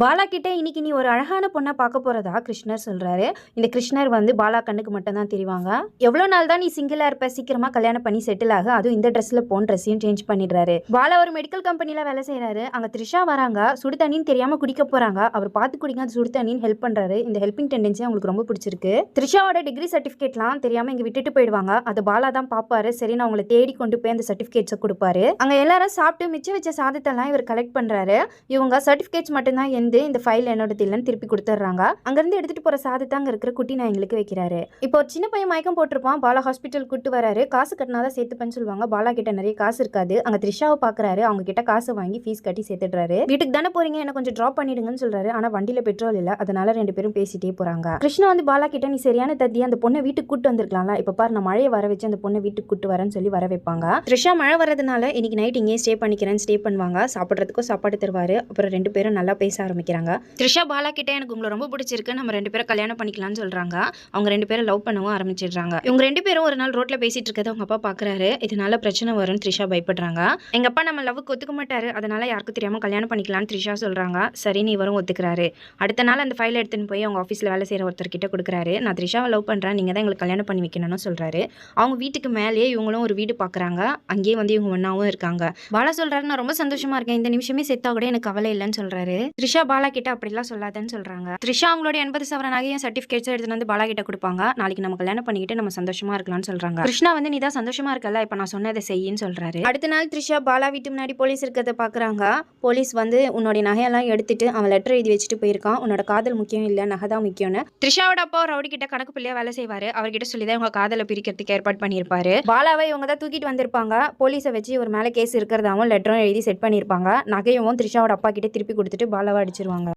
பாலா கிட்டே இன்னைக்கு நீ ஒரு அழகான பொண்ணை பார்க்க போகிறதா கிருஷ்ணர் சொல்கிறாரு இந்த கிருஷ்ணர் வந்து பாலா கண்ணுக்கு மட்டும் தான் தெரிவாங்க. எவ்வளோ நாள் தான் நீ சிங்கிளாக இருப்ப? சீக்கிரமாக கல்யாணம் பண்ணி செட்டில் ஆக. அதுவும் இந்த ட்ரெஸ்ஸில் போன் ட்ரெஸ்ஸையும் சேஞ்ச் பண்ணிடுறாரு. பாலா ஒரு மெடிக்கல் கம்பெனியில் வேலை செய்கிறாரு அங்கே த்ரிஷா வராங்க. சுடு தண்ணின்னு தெரியாம குடிக்க போகிறாங்க அவர் பார்த்து குடிங்க. அது சுடு தண்ணின்னு ஹெல்ப் பண்றாரு. இந்த ஹெல்பிங் டெண்டன்சி அவங்களுக்கு ரொம்ப பிடிச்சிருக்கு. த்ரிஷாவோட டிகிரி சர்டிஃபிகேட்லாம் தெரியாமல் இங்கே விட்டுட்டு போயிடுவாங்க. அது பாலா தான் பார்ப்பாரு சரி நான் அவங்களை தேடி கொண்டு போய் அந்த சர்டிஃபிகேட்ஸை கொடுப்பாரு. அங்கே எல்லாரும் சாப்பிட்டு மிச்சம் வச்ச சாதத்தெல்லாம் இவர் கலெக்ட் பண்ணுறாரு இவங்க சர்டிஃபிகேட்ஸ் மட்டும்தான் எந்து இந்த ஃபைல் என்னோட இல்லைன்னு திருப்பி கொடுத்துட்றாங்க அங்கேருந்து எடுத்துகிட்டு போகிற சாதத்தை அங்கே இருக்கிற குட்டி நாய்ங்களுக்கு வைக்கிறாரு. இப்போ ஒரு சின்ன பையன் மயக்கம் போட்டிருப்பான். பாலா ஹாஸ்பிட்டல் கூட்டு வராரு. காசு கட்டினாதான் சேர்த்துப்பேன்னு சொல்லுவாங்க. பாலா கிட்ட நிறைய காசு இருக்காது. அங்க த்ரிஷாவை பார்க்குறாரு அவங்க கிட்ட காசு வாங்கி ஃபீஸ் கட்டி சேர்த்துடுறாரு. வீட்டுக்கு தானே போறீங்க? என்ன கொஞ்சம் ட்ராப் பண்ணிடுங்கன்னு சொல்றாரு. ஆனால் வண்டியில் பெட்ரோல் இல்லை. அதனால ரெண்டு பேரும் பேசிட்டே போறாங்க. கிருஷ்ணா வந்து பாலா கிட்ட நீ சரியான தத்தி அந்த பொண்ணை வீட்டுக்கு கூட்டு வந்திருக்கலாம்ல. இப்போ பாரு நான் மழையை வர வச்சு அந்த பொண்ணை வீட்டுக்கு கூட்டு வரேன்னு சொல்லி வர வைப்பாங்க. த்ரிஷா மழை வரதுனால இன்னைக்கு நைட் இங்கேயே ஸ்டே பண்ணிக்கிறேன்னு ஸ்டே பண்ணுவாங்க. சாப்பிட்றதுக்கும் சாப்பாடு தருவாரு. அப்புறம் ரெண்டு பேரும் நல்லா பேச ஆரம்பிக்கிறாங்க. த்ரிஷா பாலா கிட்ட எனக்கு உங்களை ரொம்ப பிடிச்சிருக்கு. நம்ம ரெண்டு பேரும் கல்யாணம் பண்ணிக்கலாம்னு சொல்றாங்க. அவங்க ரெண்டு பேரும் லவ் பண்ணவும் ஆரம்பிச்சிடுறாங்க. இவங்க ரெண்டு பேரும் ஒரு நாள் ரோட்ல பேசிட்டு இருக்கதை அவங்க அப்பா பாக்குறாரு. இதனால பிரச்சனை வரும்னு த்ரிஷா பயப்படுறாங்க. எங்க அப்பா நம்ம லவ்வுக்கு ஒத்துக்க மாட்டாரு. அதனால யாருக்கும் தெரியாம கல்யாணம் பண்ணிக்கலாம்னு த்ரிஷா சொல்றாங்க. சரின்னு இவரும் ஒத்துக்கிறாரு. அடுத்த நாள் அந்த ஃபைல் எடுத்துன்னு போய் அவங்க ஆஃபீஸில் வேலை செய்கிற ஒருத்தர் கிட்ட கொடுக்குறாரு. நான் த்ரிஷாவை லவ் பண்ணுறேன் நீங்கள் தான் எங்களுக்கு கல்யாணம் பண்ணி வைக்கணும்னு சொல்கிறாரு அவங்க வீட்டுக்கு மேலேயே இவங்களும் ஒரு வீடு பார்க்குறாங்க அங்கேயே வந்து இவங்க ஒன்றாவும் இருக்காங்க. பாலா சொல்கிறாரு நான் ரொம்ப சந்தோஷமா இருக்கேன். இந்த நிமிஷமே செத்தா கூட எனக்கு கவலை இல்லைன்னு சொல்கிறாரு த்ரிஷா பாலா கிட்ட அப்படிலாம் சொல்லாதன்னு சொல்கிறாங்க த்ரிஷா அவங்களோட எண்பது சவரன் நகையும் சர்டிஃபிகேட்ஸ் எடுத்து வந்து பாலா கிட்ட கொடுப்பாங்க. நாளைக்கு நம்ம கல்யாணம் பண்ணிக்கிட்டு நம்ம சந்தோஷமா இருக்கலாம்னு சொல்கிறாங்க கிருஷ்ணா வந்து நீ தான் சந்தோஷமா இருக்கல இப்போ நான் சொன்னதை செய்யின்னு சொல்கிறாரு அடுத்த நாள் த்ரிஷா பாலா வீட்டு முன்னாடி போலீஸ் இருக்கிறத பார்க்குறாங்க போலீஸ் வந்து உன்னோட நகையெல்லாம் எடுத்துட்டு அவன் லெட்டர் எழுதி வச்சுட்டு போயிருக்கான். உன்னோட காதல் முக்கியம் இல்லை நகை தான் முக்கியம்னு. த்ரிஷாவோட அப்பா ரவுடி கிட்ட கணக்கு பிள்ளையா வேலை செய்வாரு. அவர்கிட்ட சொல்லி தான் இவங்க காதலை பிரிக்கிறதுக்கு ஏற்பாடு பண்ணியிருப்பாரு. பாலாவை இவங்க தான் தூக்கிட்டு வந்திருப்பாங்க. போலீஸை வச்சு ஒரு மேலே கேஸ் இருக்கிறதாவும் லெட்டரும் எழுதி செட் பண்ணியிருப்பாங்க. நகையும் த்ரிஷாவோட அப்பா கிட்ட திருப்பி கொடுத்துட்டு பாலாவை அடிச்சிருவாங்க.